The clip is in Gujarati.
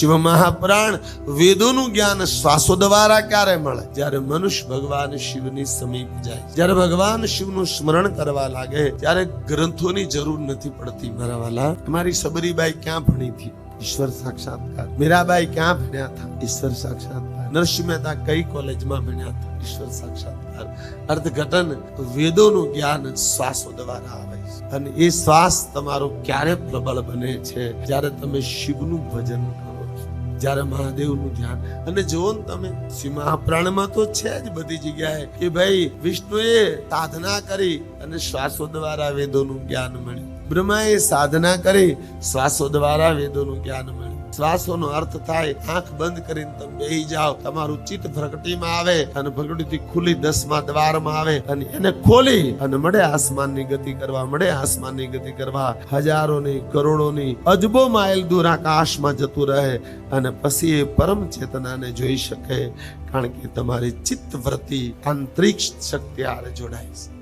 શિવ મહાપ્રાણ વેદોનું જ્ઞાન શ્વાસો દ્વારા ક્યારે મળે? જ્યારે મનુષ્ય ભગવાન શિવની સમીપ જાય. જ્યારે ભગવાન શિવનું સ્મરણ કરવા લાગે, ત્યારે ગ્રંથોની જરૂર નથી પડતી. મારા વાલા મારી સબરીબાઈ ક્યાં ભણી હતી? ઈશ્વર સાક્ષાત્કાર. મીરાબાઈ ક્યાં ભણ્યા હતા? ઈશ્વર સાક્ષાત્કાર. નરસિંહ મહેતા કઈ કોલેજમાં ભણ્યા હતા? ઈશ્વર સાક્ષાત્કાર. અર્થઘટન વેદોનું જ્ઞાન શ્વાસો દ્વારા આવે અને એ શ્વાસ તમારો ક્યારે પ્રબળ બને છે? જ્યારે તમે શિવનું ભજન કરો. જ્યારે મહાદેવનું ધ્યાન. અને જુઓ ને તમે, શ્રી મહાપ્રાણમાં તો છે જ બધી જગ્યાએ કે ભાઈ, વિષ્ણુએ સાધના કરી અને શ્વાસો દ્વારા વેદોનું જ્ઞાન મળ્યું. બ્રહ્માએ સાધના કરી શ્વાસો દ્વારા વેદોનું જ્ઞાન મળ્યું. શ્વાસોનો અર્થ થાય, આંખ બંધ કરીને તમે બેહી જાઓ. તમારું ચિત્ત પ્રગટીમાં આવે અને પ્રગટીથી ખુલી દસમા દ્વારમાં આવે અને એને ખોલી અને મળે આસમાનની ગતિ કરવા, મળે આસમાનની ગતિ કરવા. હજારોની, કરોડોની, અજબો માઇલ દૂર આકાશમાં જતું રહે અને પછી એ પરમ ચેતનાને જોઈ શકે, કારણ કે તમારી ચિત્ત વૃત્તિ આંતરિક શક્તિ આરે જોડાય છે.